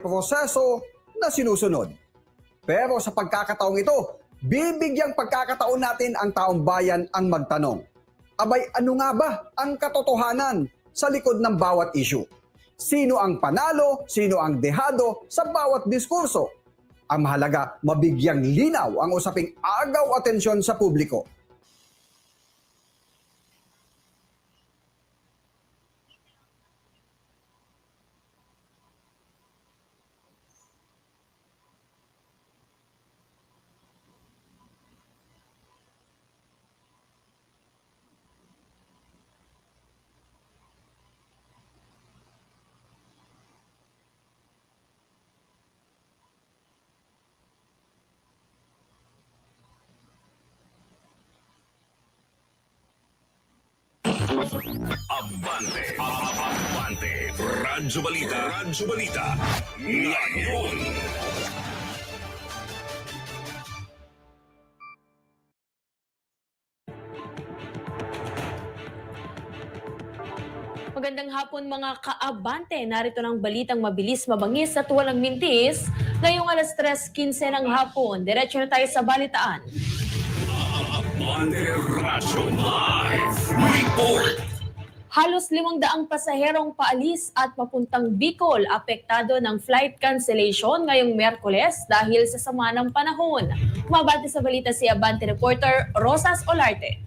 proseso na sinusunod. Pero sa pagkakataong ito, bibigyang pagkakataon natin ang taong bayan ang magtanong. Abay, ano nga ba ang katotohanan sa likod ng bawat issue? Sino ang panalo, sino ang dehado sa bawat diskurso? Ang mahalaga, mabigyang linaw ang usaping agaw atensyon sa publiko. Abante, Abante, Radyo Balita, Radyo Balita, ngayon. Magandang hapon mga kaabante. Narito ng balitang mabilis, mabangis at walang mintis. Ngayong alas 3.15 ng hapon, diretso na tayo sa balitaan. Abante Radyo Live Report. Halos limang daang pasaherong paalis at papuntang Bicol apektado ng flight cancellation ngayong Merkules dahil sa sama ng panahon. Mabati sa balita si Abante reporter Rosas Olarte.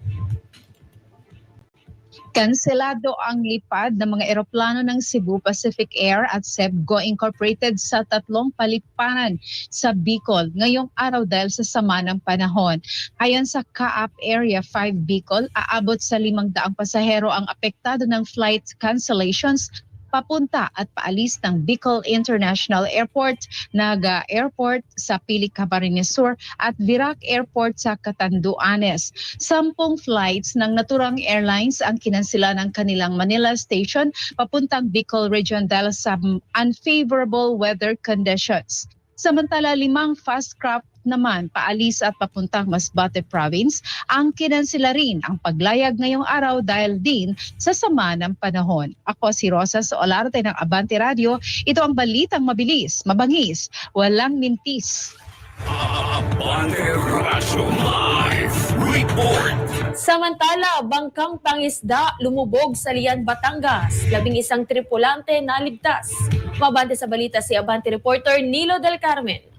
Kanselado ang lipad ng mga eroplano ng Cebu Pacific Air at Sebgo Incorporated sa tatlong paliparan sa Bicol ngayong araw dahil sa sama ng panahon. Ayon sa CAAP Area 5 Bicol, aabot sa 500 pasahero ang apektado ng flight cancellations papunta at paalis ng Bicol International Airport, Naga Airport sa Pili Camarines Sur at Virac Airport sa Catanduanes. Sampung flights ng naturang airlines ang kinansila ng kanilang Manila station papuntang Bicol Region dahil sa unfavorable weather conditions. Samantala, limang fast craft naman paalis at papuntang Masbate Province ang kinansila rin ang paglayag ngayong araw dahil din sa sama ng panahon. Ako si Rosa Olarte ng Abante Radio. Ito ang balitang mabilis, mabangis, walang mintis. Abante Radyo Live Report. Samantala, bangkang pangisda lumubog sa Lian, Batangas. Labing isang tripulante naligtas. Mabante sa balita si Abante reporter Nilo Del Carmen.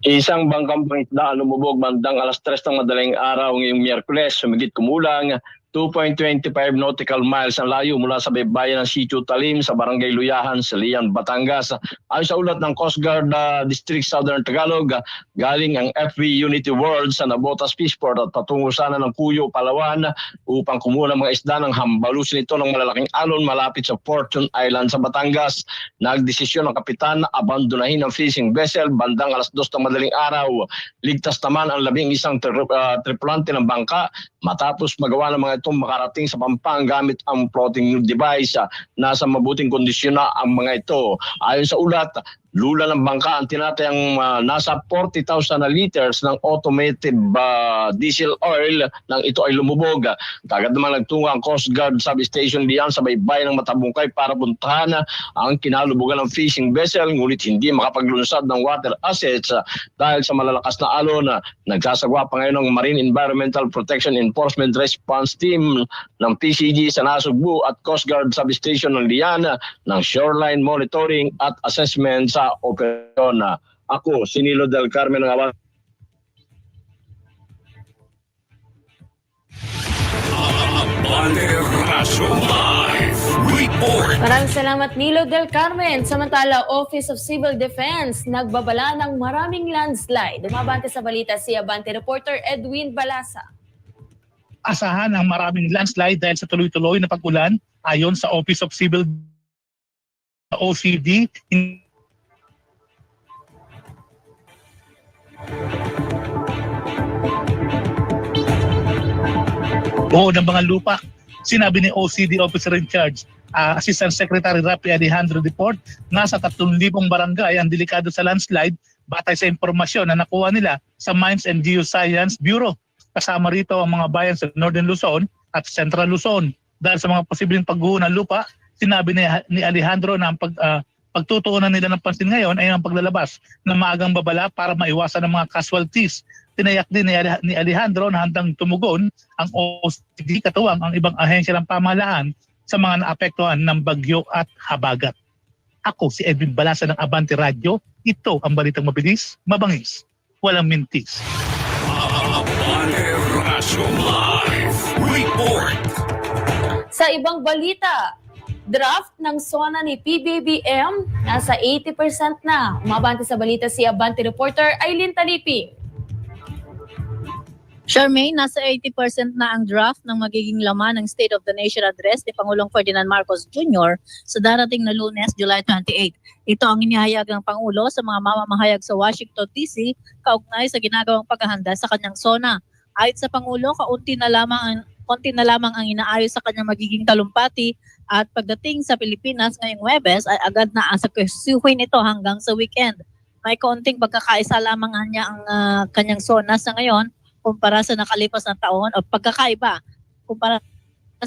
Isang bangkang pangisda ang lumubog bandang alas 3 ng madaling araw ngayong Miyerkules, sumigit kumulang 2.25 nautical miles ang layo mula sa baybayan ng Sitio Talim sa Barangay Luyahan sa Lian, Batangas. Ayon sa ulat ng Coast Guard uh, District Southern Tagalog, uh, galing ang FV Unity World sa Nabotas Fishport at patungo sana ng Puyo, Palawan upang kumuha ng mga isda ng hambalusin ito ng malalaking alon malapit sa Fortune Island sa Batangas. Nagdesisyon ng kapitan na abandonahin ang fishing vessel bandang alas 2 ng madaling araw. Ligtas naman ang labing isang tri- uh, tripulante ng bangka matapos magawa ng mga itong makarating sa Pampang gamit ang floating device. ah, Nasa mabuting kondisyon na ang mga ito. Ayon sa ulat, lula ng bangka ang tinatayang ah, nasa 40,000 na liters ng automated ah, diesel oil nang ito ay lumubog. Kagad naman nagtungo ang Coast Guard Substation diyan sa baybayin ng Matabungkay para puntahan ah, ang kinalubugan ng fishing vessel ngunit hindi makapaglunsad ng water assets ah, dahil sa malalakas na alon. ah, Nagsasagwa pa ngayon ng Marine Environmental Protection Enforcement Response Team ng PCG sa Nasugbu at Coast Guard Substation ng Liana ng shoreline monitoring at assessment sa operasyon. Ako, Sinilo del Carmen ng Report. Maraming salamat Nilo Del Carmen. Samantala, Office of Civil Defense nagbabala ng maraming landslide. Umabante sa balita si Abante reporter Edwin Balasa. asahan ang maraming landslide dahil sa tuloy-tuloy na pag-ulan ayon sa Office of Civil OCD. Oo, ng mga lupa. Sinabi ni OCD Officer in Charge, ah, Assistant Secretary Rapi Alejandro Deport, nasa 3,000 barangay ang delikado sa landslide batay sa impormasyon na nakuha nila sa Mines and Geoscience Bureau. Kasama rito ang mga bayan sa Northern Luzon at Central Luzon. Dahil sa mga posibleng pagguho ng lupa, sinabi ni, ni Alejandro na ang pag, ah, pagtutuunan nila ng pansin ngayon ay ang paglalabas ng maagang babala para maiwasan ang mga casualties. Tinayak din ni, Ale- ni Alejandro na handang tumugon ang OCD katuwang ang ibang ahensya ng pamahalaan sa mga naapektuhan ng bagyo at habagat. Ako si Edwin Balasa ng Abante Radio. Ito ang balitang mabilis, mabangis, walang mintis. Abante Rasyo Live Report. Sa ibang balita, draft ng SONA ni PBBM nasa 80% na. Umabante sa balita si Abante reporter Aileen Taliping. Charmaine, nasa 80% na ang draft ng magiging laman ng State of the Nation Address ni Pangulong Ferdinand Marcos Jr. sa darating na lunes, July 28. Ito ang inihayag ng Pangulo sa mga mamamahayag sa Washington DC kaugnay sa ginagawang paghahanda sa kanyang SONA. Ayon sa Pangulo, kaunti na lamang ang konti na lamang ang inaayos sa kanyang magiging talumpati at pagdating sa Pilipinas ngayong Webes ay agad na asakusuhin ito hanggang sa weekend. May kaunting pagkakaisa lamang niya ang ah, kanyang SONA sa ngayon kumpara sa nakalipas na taon o pagkakaiba kumpara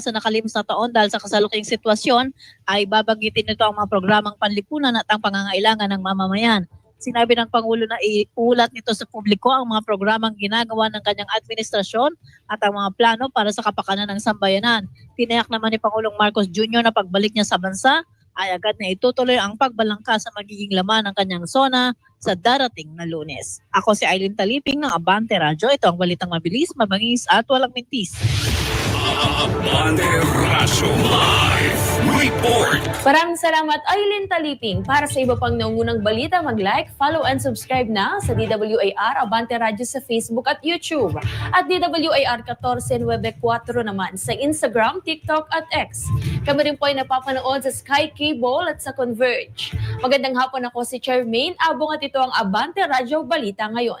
sa nakalipas na taon dahil sa kasalukuyang sitwasyon ay babanggitin nito ang mga programang panlipunan at ang pangangailangan ng mamamayan. Sinabi ng Pangulo na iulat nito sa publiko ang mga programang ginagawa ng kanyang administrasyon at ang mga plano para sa kapakanan ng sambayanan. Tinayak naman ni Pangulong Marcos Jr. na pagbalik niya sa bansa ay agad na itutuloy ang pagbalangka sa magiging laman ng kanyang zona sa darating na lunes. Ako si Eileen Taliping ng Abante Radyo. Ito ang balitang mabilis, mabangis at walang mintis. Maraming salamat Aileen Taliping. Para sa iba pang naungunang balita, mag-like, follow and subscribe na sa DWAR Abante Radio sa Facebook at YouTube. At DWAR 1494 naman sa Instagram, TikTok at X. Kami rin po ay napapanood sa Sky Cable at sa Converge. Magandang hapon ako si Charmaine Abong at ito ang Abante Radio Balita ngayon.